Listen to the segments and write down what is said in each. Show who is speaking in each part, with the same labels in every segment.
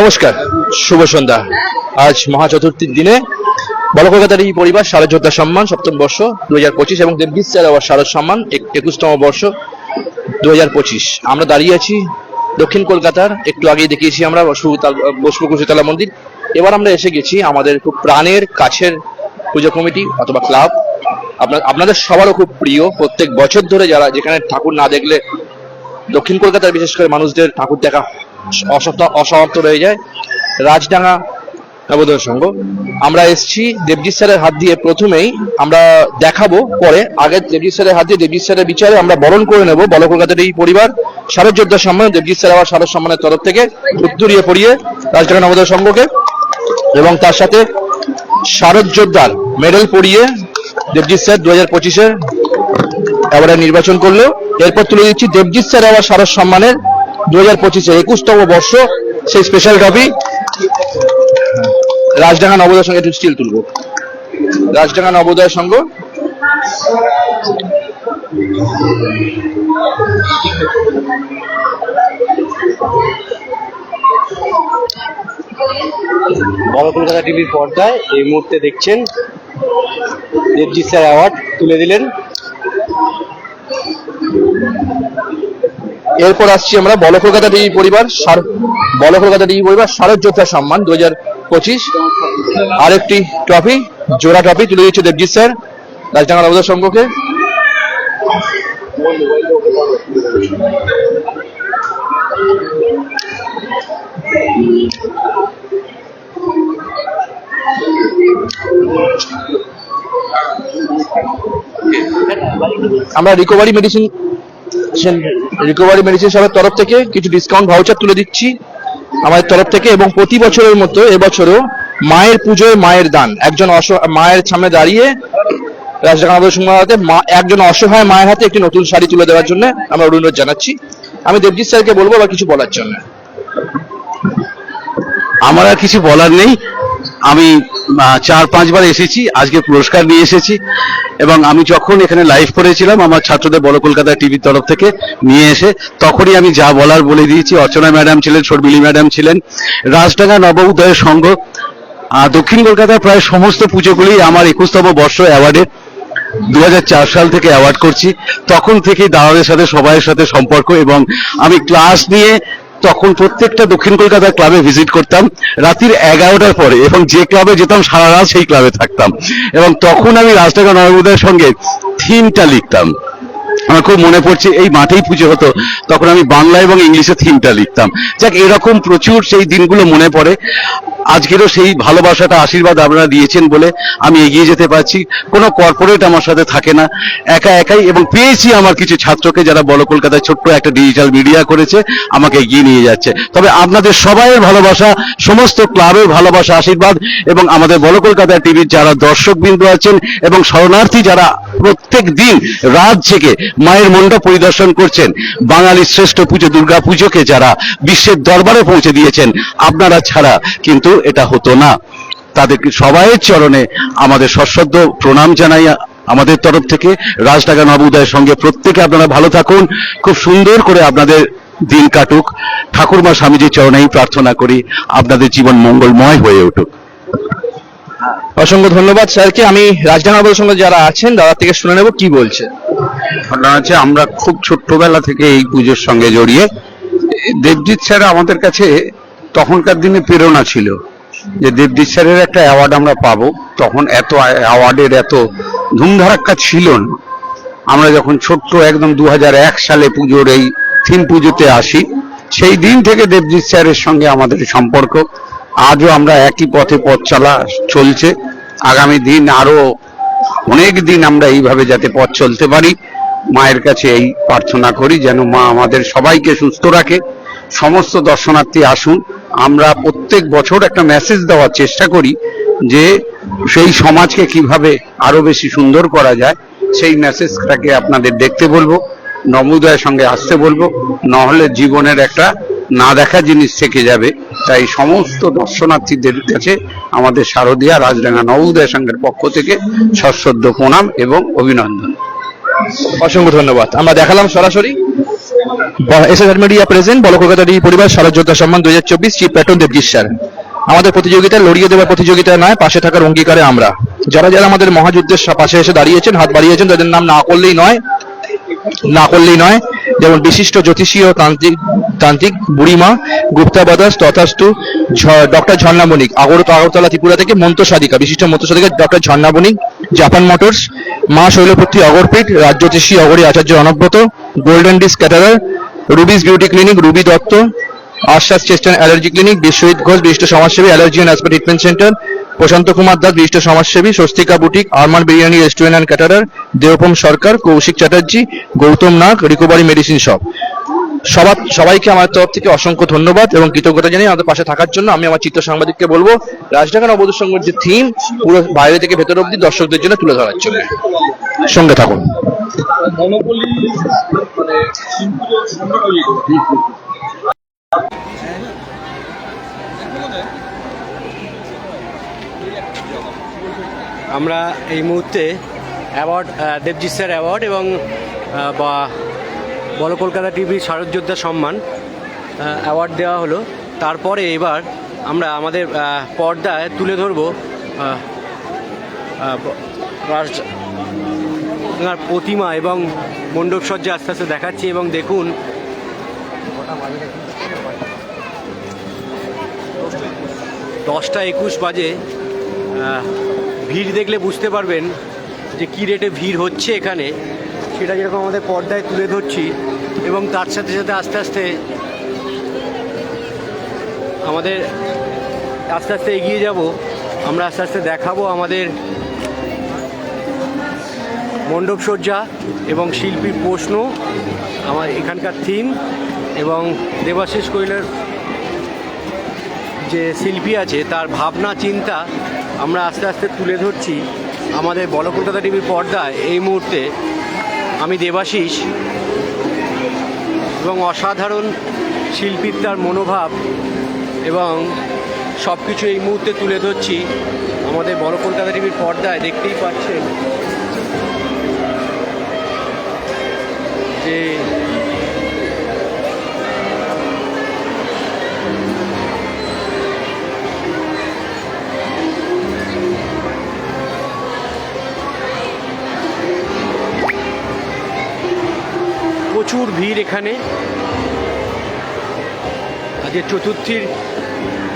Speaker 1: নমস্কার, শুভ সন্ধ্যা। আজ মহা চতুর্থীর দিনে বড় কলকাতার এই পরিবার শারদ যোদ্ধা সম্মান, সপ্তম বর্ষ দু হাজার পঁচিশ এবং দেবজিৎ স্যার আবার শারদ সম্মান একুশতম বর্ষ দু হাজার পঁচিশ। আমরা দাঁড়িয়ে আছি দক্ষিণ কলকাতার, একটু আগেই দেখিয়েছি আমরা বসপুকুশিতলা মন্দির। এবার আমরা এসে গেছি আমাদের খুব প্রাণের কাছের পুজো কমিটি অথবা ক্লাব। আপনার আপনাদের সবারও খুব প্রিয়। প্রত্যেক বছর ধরে যারা যেখানে ঠাকুর না দেখলে দক্ষিণ কলকাতার বিশেষ করে মানুষদের ঠাকুর দেখা অসমাপ্ত রয়ে যায়। রাজডাঙ্গা নবোদয় সংঘ। আমরা এসেছি দেবজিৎ স্যারের হাত দিয়ে প্রথমেই। আমরা দেখাবো পরে। আগে দেবজিৎ স্যারের হাত দিয়ে দেবজিৎ স্যারের বিচারে আমরা বরণ করে নেব বল কলকাতার এই পরিবার। শারদ যোদ্ধা সম্মান দেবজিৎ স্যার আবার শারদ সম্মানের তরফ থেকে উত্তরীয় পড়িয়ে রাজডাঙ্গা নবোদয় সংঘকে এবং তার সাথে শারদ যোদ্ধার মেডেল পড়িয়ে দেবজিৎ স্যার দু হাজার পঁচিশে এবারে নির্বাচন করল এরপর তুলে দিচ্ছি দেবজিৎ স্যার আবার শারদ সম্মানের দু হাজার পঁচিশে একুশতম বর্ষ, সেই স্পেশাল ট্রফি রাজডাঙ্গা নবোদয় সঙ্গে একটু স্টিল তুলবো। রাজডাঙ্গা নবোদয় সংঘ
Speaker 2: বড় কলকাতা টিভির পর্দায় এই মুহূর্তে দেখছেন দেবজিৎ স্যার অ্যাওয়ার্ড তুলে দিলেন।
Speaker 1: এরপর আসছি আমরা বল কলকাতা টিভি পরিবার বল কলকাতা টিভি পরিবার, শারদ যোদ্ধা সম্মান দু হাজার পঁচিশ। আরেকটি ট্রফি, জোড়া ট্রফি তুলে দিচ্ছে দেবজিৎ স্যার রাজডাঙ্গা নবোদয় সংঘকে। আমরা রিকভারি মেডিসিন রিকভারি মেডিসিন সবের তরফ থেকে কিছু ডিসকাউন্ট ভাউচার তুলে দিচ্ছি আমাদের তরফ থেকে এবং প্রতি বছরের মতো এবছরও মায়ের পুজোয় মায়ের দান। একজন মায়ের সামনে দাঁড়িয়ে রাজডাঙ্গা সিংহাতে মা, একজন অসহায় মায়ের হাতে একটি নতুন শাড়ি তুলে দেওয়ার জন্য আমরা অনুরোধ জানাচ্ছি। আমি দেবজিৎ স্যারকে বলব বা কিছু বলার জন্য।
Speaker 3: আমার আর কিছু বলার নেই। আমি চার পাঁচবার এসেছি, আজকে পুরস্কার নিয়ে এসেছি, এবং আমি যখন এখানে লাইভ করেছিলাম, আমার ছাত্রদের বড় কলকাতা টিভির তরফ থেকে নিয়ে এসে, তখনই আমি যা বলার বলে দিয়েছি, অর্চনা ম্যাডাম ছিলেন, শর্মিলি ম্যাডাম ছিলেন, রাজডাঙ্গা নব নবোদয় সংঘ দক্ষিণ কলকাতার প্রায় সমস্ত পুজোগুলি আমার একুশতম বর্ষ অ্যাওয়ার্ডে দু সাল থেকে অ্যাওয়ার্ড করছি, তখন থেকেই দাদাদের সাথে, সবাইয়ের সাথে সম্পর্ক, এবং আমি ক্লাস নিয়ে তখন প্রত্যেকটা দক্ষিণ কলকাতার ক্লাবে ভিজিট করতাম। রাত্রির এগারোটার পরে এবং যে ক্লাবে যেতাম, সারা রাত সেই ক্লাবে থাকতাম। এবং তখন আমি রাজটাকা নরবোদয়ের সঙ্গে থিমটা লিখতাম। আমার খুব মনে পড়ছে, এই মাঠেই পুজো হতো। তখন আমি বাংলা এবং ইংলিশে থিমটা লিখতাম। যাক, এরকম প্রচুর সেই দিনগুলো মনে পড়ে। আজকেরও সেই ভালোবাসাটা, আশীর্বাদ আপনারা দিয়েছেন বলে আমি এগিয়ে যেতে পারছি। কোনো কর্পোরেট আমার সাথে থাকে না। একা একাই এবং পেয়েছি আমার কিছু ছাত্রকে যারা বড় কলকাতায় ছোট্ট একটা ডিজিটাল মিডিয়া করেছে, আমাকে এগিয়ে নিয়ে যাচ্ছে। তবে আপনাদের সবাইয়ের ভালোবাসা, সমস্ত ক্লাবের ভালোবাসা, আশীর্বাদ এবং আমাদের বড় কলকাতা টিভির যারা দর্শক বিন্দু আছেন এবং শরণার্থী যারা প্রত্যেক দিন রাত জেগে মায়ের মণ্ডপ পরিদর্শন করছেন, বাঙালির শ্রেষ্ঠ পুজো, দুর্গা পুজোকে যারা বিশ্বের দরবারে পৌঁছে দিয়েছেন, আপনারা ছাড়া কিন্তু এটা হতো না। তাদেরকে সবাইয়ের চরণে আমাদের সশ্রদ্ধ প্রণাম জানাই আমাদের তরফ থেকে। রাজডাঙ্গা নবোদয়ের সঙ্গে প্রত্যেকে আপনারা ভালো থাকুন। খুব সুন্দর করে আপনাদের দিন কাটুক। ঠাকুরমা স্বামীজির চরণেই প্রার্থনা করি আপনাদের জীবন মঙ্গলময় হয়ে উঠুক।
Speaker 1: অসংখ্য ধন্যবাদ স্যারকে। আমি রাজডাঙ্গা নবোদয় সংঘ যারা আছেন দাদা থেকে শুনে নেব কি বলছে।
Speaker 4: ঘটনা হচ্ছে আমরা খুব ছোট্টবেলা থেকে এই পুজোর সঙ্গে জড়িয়ে দেবজিৎ স্যার আমাদের কাছে তখনকার দিনে প্রেরণা ছিল যে দেবজিৎ স্যারের একটা অ্যাওয়ার্ড আমরা পাবো। তখন এত অ্যাওয়ার্ডের এত ধুমধারাক্কা ছিল না। আমরা যখন ছোট্ট একদম দু হাজার এক সালে পুজোর এই থিম পুজোতে আসি, সেই দিন থেকে দেবজিৎ স্যারের সঙ্গে আমাদের সম্পর্ক। আজও আমরা একই পথে পথ চলা চলছে। আগামী দিন আরও অনেক দিন আমরা এইভাবে যাতে পথ চলতে পারি। মায়ের কাছে এই প্রার্থনা করি যেন মা আমাদের সবাইকে সুস্থ রাখে। সমস্ত দর্শনার্থী আসুন। আমরা প্রত্যেক বছর একটা মেসেজ দেওয়ার চেষ্টা করি যে সেই সমাজকে কীভাবে আরও বেশি সুন্দর করা যায়, সেই মেসেজটাকে আপনাদের দেখতে বলব, নবোদয়ের সঙ্গে আসতে বলব, নহলে জীবনের একটা না দেখা জিনিস থেকে যাবে। তাই সমস্ত দর্শনার্থীদের কাছে আমাদের শারদীয়া রাজডাঙ্গা নবোদয় সংঘের পক্ষ থেকে সশ্রদ্ধ প্রণাম এবং অভিনন্দন।
Speaker 1: অসংখ্য ধন্যবাদ। আমরা দেখালাম সরাসরি। এস এস মিডিয়া প্রেজেন্ট বল কলকাতা টিভি পরিবার শারদ যোদ্ধা সম্মান দুই হাজার চব্বিস চিফ প্যাটন দেবজিৎ স্যার। আমাদের প্রতিযোগিতা লড়িয়ে দেওয়ার প্রতিযোগিতা নয়, পাশে থাকার অঙ্গীকারে আমরা। যারা যারা আমাদের মহাযুদ্ধের পাশে এসে দাঁড়িয়েছেন, হাত বাড়িয়েছেন, তাদের নাম না করলেই নয়, না করলেই নয়। যেমন বিশিষ্ট জ্যোতিষী ও তান্ত্রিক তান্ত্রিক বুড়িমা, গুপ্তা বাদাস, তথাস্তু ডক্টর ঝর্ণা বণিক আগর আগরতলা ত্রিপুরা থেকে মন্ত্র সাধিকা বিশিষ্ট মন্ত্র সাধিকা ডক্টর ঝর্ণা জাপান মোটরস, মা শৈলপুত্রী অগরপীঠ রাজ জ্যোতিষী অগরী Acharya Anabrata golden dish caterer Ruby's beauty clinic, Ruby Dutta, আশ্বাস and allergy clinic, Biswajit Ghosh বিশিষ্ট সমাজসেবী, অ্যালার্জি অ্যান্ড অ্যাসপা ট্রিটমেন্ট সেন্টার, প্রশান্ত কুমার দাস বিশিষ্ট সমাজসেবী, Swastika boutique, Arman biryani restaurant and caterer Debopam Sarkar, Koushik Chatterjee, Gautam Nag, recovery medicine shop. সবার সবাইকে আমার তরফ থেকে অসংখ্য ধন্যবাদ এবং কৃতজ্ঞতা জানিয়ে আমাদের পাশে থাকার জন্য আমি আমার চিত্র সাংবাদিককে বলব রাজঢাকা নবদূর সংঘের যে থিম পুরো বাইরে থেকে ভেতর অব্দি দর্শকদের জন্য তুলে ধরার জন্য। সঙ্গে থাকুন।
Speaker 2: আমরা এই মুহূর্তে অ্যাওয়ার্ড দেবজিৎ স্যার অ্যাওয়ার্ড এবং বা বড় কলকাতা টিভির শারদযোদ্ধা সম্মান অ্যাওয়ার্ড দেওয়া হলো। তারপরে এবার আমরা আমাদের পর্দায় তুলে ধরবো প্রতিমা এবং মণ্ডপ সজ্জা আস্তে আস্তে দেখাচ্ছি এবং দেখুন। দশটা একুশ বাজে ভিড় দেখলে বুঝতে পারবেন যে কী রেটে ভিড় হচ্ছে এখানে। সেটা যেরকম আমাদের পর্দায় তুলে ধরছি এবং তার সাথে সাথে আস্তে আস্তে আমাদের আস্তে আস্তে এগিয়ে যাব, আমরা আস্তে আস্তে দেখাবো আমাদের মণ্ডপ সজ্জা এবং শিল্পীর প্রশ্ন, আমার এখানকার থিম এবং দেবাশিস কৈলের যে শিল্পী আছে, তার ভাবনা, চিন্তা আমরা আস্তে আস্তে তুলে ধরছি আমাদের বল কলকাতা টিভির পর্দায় এই মুহূর্তে। আমি দেবাশিস এবং অসাধারণ শিল্পীর তার মনোভাব এবং সব কিছু এই মুহূর্তে তুলে ধরছি আমাদের বড় কলকাতা টিভির পর্দায়, দেখতেই পাচ্ছেন যে প্রচুর ভিড় এখানে। আজকে চতুর্থীর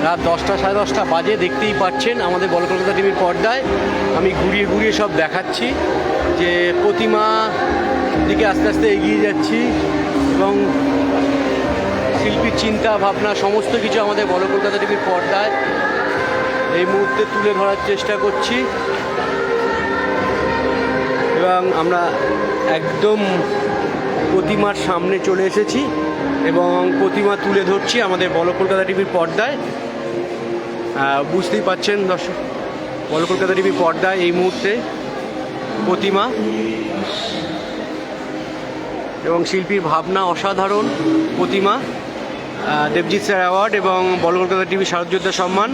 Speaker 2: রাত দশটা, সাড়ে দশটা বাজে, দেখতেই পাচ্ছেন আমাদের বল কলকাতা টিভির পর্দায়। আমি ঘুরিয়ে ঘুরিয়ে সব দেখাচ্ছি যে প্রতিমা দিকে আস্তে আস্তে এগিয়ে যাচ্ছি এবং শিল্পীর চিন্তা, ভাবনা, সমস্ত কিছু আমাদের বল কলকাতা টিভির পর্দায়। এই মুহূর্তে তুলে ধরার চেষ্টা করছি। এবং আমরা একদম প্রতিমার সামনে চলে এসেছি এবং প্রতিমা তুলে ধরছি আমাদের বল কলকাতা টিভির পর্দায়। বুঝতেই পাচ্ছেন দর্শক, বল কলকাতা টিভির পর্দায় এই মুহূর্তে প্রতিমা এবং শিল্পীর ভাবনা অসাধারণ প্রতিমা দেবজিৎ স্যার অ্যাওয়ার্ড এবং বল কলকাতা টিভি শারদযোদ্ধা সম্মান।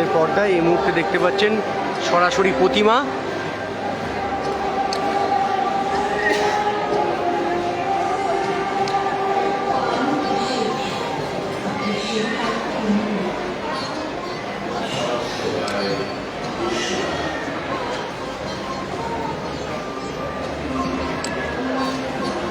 Speaker 2: আমাদের পর্দায় এই মুহূর্তে দেখতে পাচ্ছেন সরাসরি প্রতিমা।